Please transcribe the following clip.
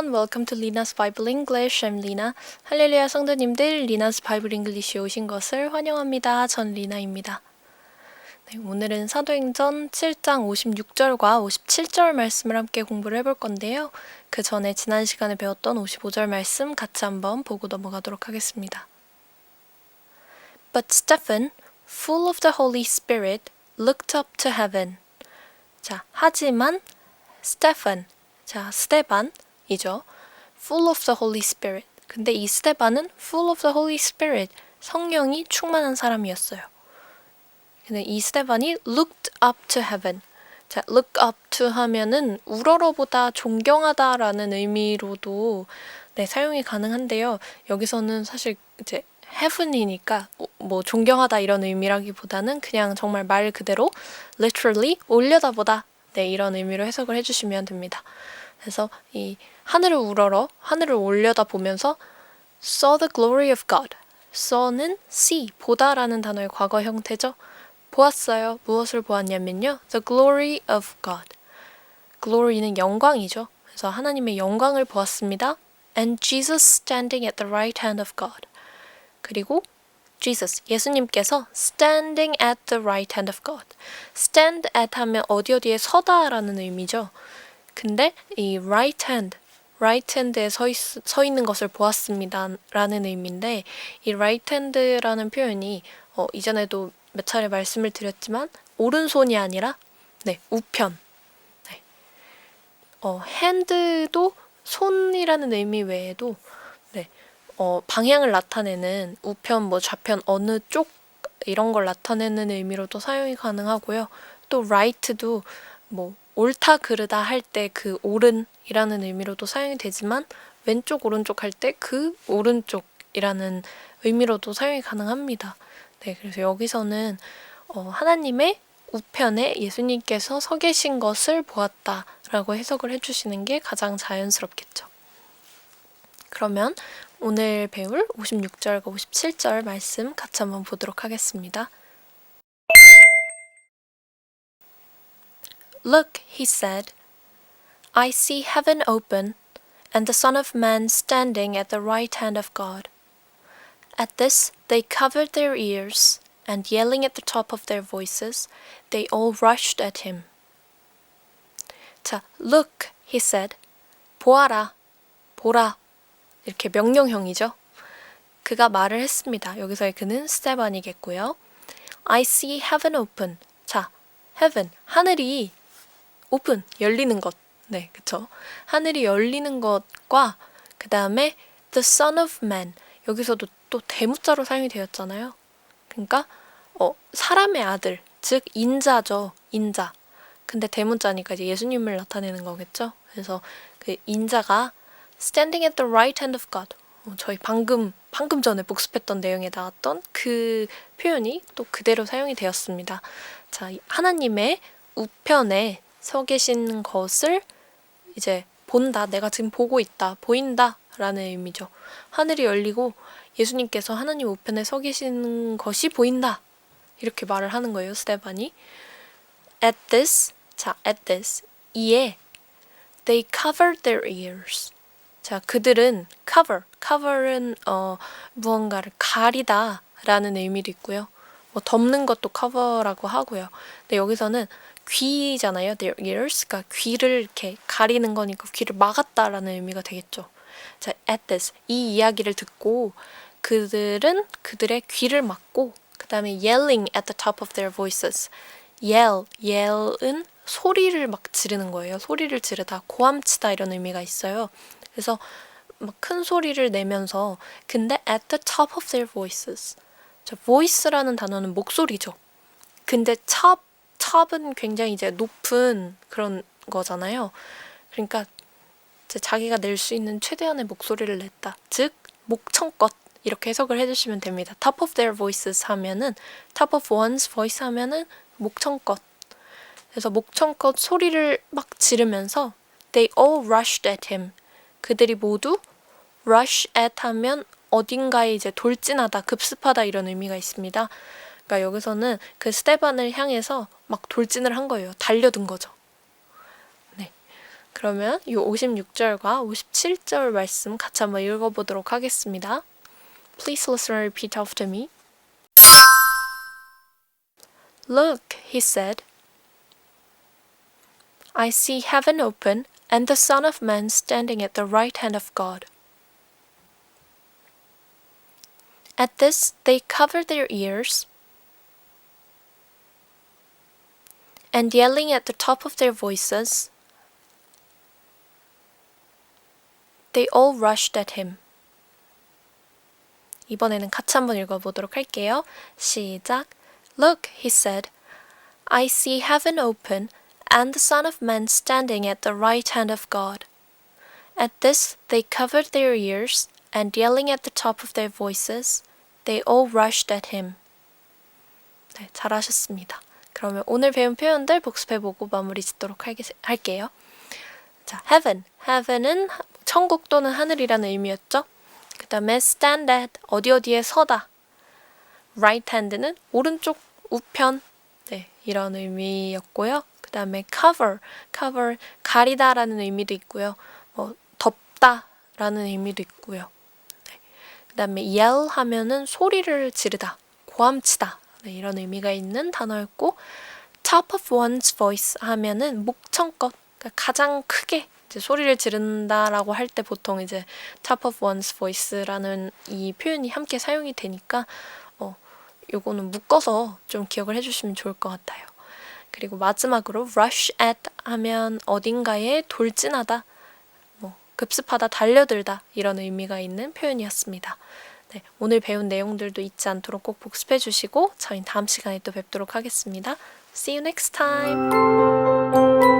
everyone. Welcome to Lina's Bible English. I'm Lina. 할렐루야 성도님들, Lina's Bible English에 오신 것을 환영합니다. 전 리나입니다. 네, 오늘은 사도행전 7장 56절과 57절 말씀을 함께 공부를 해볼 건데요. 그 전에 지난 시간에 배웠던 55절 말씀 같이 한번 보고 넘어가도록 하겠습니다. But Stephen, full of the Holy Spirit, looked up to heaven. 자, 하지만 스테판, 자, 스테반 이죠. full of the Holy Spirit. 근데 이 스테반은 full of the Holy Spirit, 성령이 충만한 사람이었어요. 근데 이 스테반이 looked up to heaven. 자, look up to 하면은 우러러보다 존경하다라는 의미로도 네, 사용이 가능한데요. 여기서는 사실 이제 heaven이니까 뭐 존경하다 이런 의미라기보다는 그냥 정말 말 그대로 literally 올려다보다 네, 이런 의미로 해석을 해주시면 됩니다. 그래서 이 하늘을 우러러 하늘을 올려다 보면서 saw the glory of God. saw는 see 보다라는 단어의 과거 형태죠. 보았어요. 무엇을 보았냐면요. the glory of God. glory는 영광이죠. 그래서 하나님의 영광을 보았습니다. and Jesus standing at the right hand of God. 그리고 Jesus, 예수님께서 standing at the right hand of God. stand at 하면 어디 어디에 서다라는 의미죠. 근데 이 right hand, right hand에 서, 있, 서 있는 것을 보았습니다. 라는 의미인데 이 right hand라는 표현이 어, 이전에도 몇 차례 말씀을 드렸지만 오른손이 아니라 네, 우편. 네. 어, hand도 손이라는 의미 외에도 네, 어, 방향을 나타내는 우편, 뭐 좌편 어느 쪽 이런 걸 나타내는 의미로도 사용이 가능하고요. 또 right도 뭐 옳다 그르다 할 때 그 옳은이라는 의미로도 사용이 되지만 왼쪽 오른쪽 할 때 그 오른쪽이라는 의미로도 사용이 가능합니다. 네, 그래서 여기서는 어, 하나님의 우편에 예수님께서 서 계신 것을 보았다라고 해석을 해주시는 게 가장 자연스럽겠죠. 그러면 오늘 배울 56절과 57절 말씀 같이 한번 보도록 하겠습니다. Look, he said, I see heaven open and the Son of Man standing at the right hand of God. At this, they covered their ears, and yelling at the top of their voices, they all rushed at him. 자, look, he said. 보아라, 보라. 이렇게 명령형이죠. 그가 말을 했습니다. 여기서의 그는 스테반이겠고요. I see heaven open. 자, heaven, 하늘이 open, 열리는 것. 네, 그쵸. 하늘이 열리는 것과 그 다음에 the son of man. 여기서도 또 대문자로 사용이 되었잖아요. 그러니까 어, 사람의 아들, 즉 인자죠. 인자. 근데 대문자니까 이제 예수님을 나타내는 거겠죠. 그래서 그 인자가 standing at the right hand of God. 어, 저희 방금 방금 전에 복습했던 내용에 나왔던 그 표현이 또 그대로 사용이 되었습니다. 자, 하나님의 우편에 서 계신 것을 이제 본다. 내가 지금 보고 있다. 보인다. 라는 의미죠. 하늘이 열리고 예수님께서 하나님 우편에 서 계신 것이 보인다. 이렇게 말을 하는 거예요, 스테반이. At this, 자, at this, 이에 they covered their ears. 자, 그들은 cover, cover은 어, 무언가를 가리다 라는 의미도 있고요. 뭐 덮는 것도 cover라고 하고요. 근데 여기서는 귀잖아요. their ears. 그러니까 귀를 이렇게 가리는 거니까 귀를 막았다라는 의미가 되겠죠. 자, at this. 이 이야기를 듣고 그들은 그들의 귀를 막고 그 다음에 yelling at the top of their voices. yell, yell은 소리를 막 지르는 거예요. 소리를 지르다, 고함치다 이런 의미가 있어요. 그래서 막 큰 소리를 내면서 근데 at the top of their voices. 자, voice라는 단어는 목소리죠. 근데 top, top은 굉장히 이제 높은 그런 거잖아요. 그러니까 자기가 낼 수 있는 최대한의 목소리를 냈다. 즉 목청껏 이렇게 해석을 해주시면 됩니다. top of their voices 하면은 top of one's voice 하면은 목청껏. 그래서 목청껏 소리를 막 지르면서 they all rushed at him. 그들이 모두 rush at 하면 어딘가에 이제 돌진하다, 급습하다 이런 의미가 있습니다. 그러니까 여기서는 그 스테반을 향해서 막 돌진을 한 거예요. 달려든 거죠. 네. 그러면 이 56절과 57절 말씀 같이 한번 읽어보도록 하겠습니다. Please listen and repeat after me. Look, he said. I see heaven open and the Son of Man standing at the right hand of God. At this, they covered their ears and yelling at the top of their voices, they all rushed at him. 이번에는 같이 한번 읽어보도록 할게요. 시작. Look, he said, I see heaven open and the Son of Man standing at the right hand of God. At this, they covered their ears and yelling at the top of their voices, they all rushed at him. 네, 잘하셨습니다. 그러면 오늘 배운 표현들 복습해보고 마무리 짓도록 할게요. 자, heaven. heaven은 천국 또는 하늘이라는 의미였죠. 그 다음에 stand at, 어디 어디에 서다. right hand는 오른쪽 우편, 네, 이런 의미였고요. 그 다음에 cover, cover, 가리다라는 의미도 있고요. 뭐, 덮다라는 의미도 있고요. 네. 그 다음에 yell 하면은 소리를 지르다, 고함치다, 네, 이런 의미가 있는 단어였고, top of one's voice 하면은 목청껏, 그러니까 가장 크게 소리를 지른다라고 할 때 보통 이제 top of one's voice라는 이 표현이 함께 사용이 되니까 어 요거는 묶어서 좀 기억을 해주시면 좋을 것 같아요. 그리고 마지막으로 rush at 하면 어딘가에 돌진하다, 뭐 급습하다, 달려들다 이런 의미가 있는 표현이었습니다. 네, 오늘 배운 내용들도 잊지 않도록 꼭 복습해 주시고 저희 다음 시간에 또 뵙도록 하겠습니다. See you next time.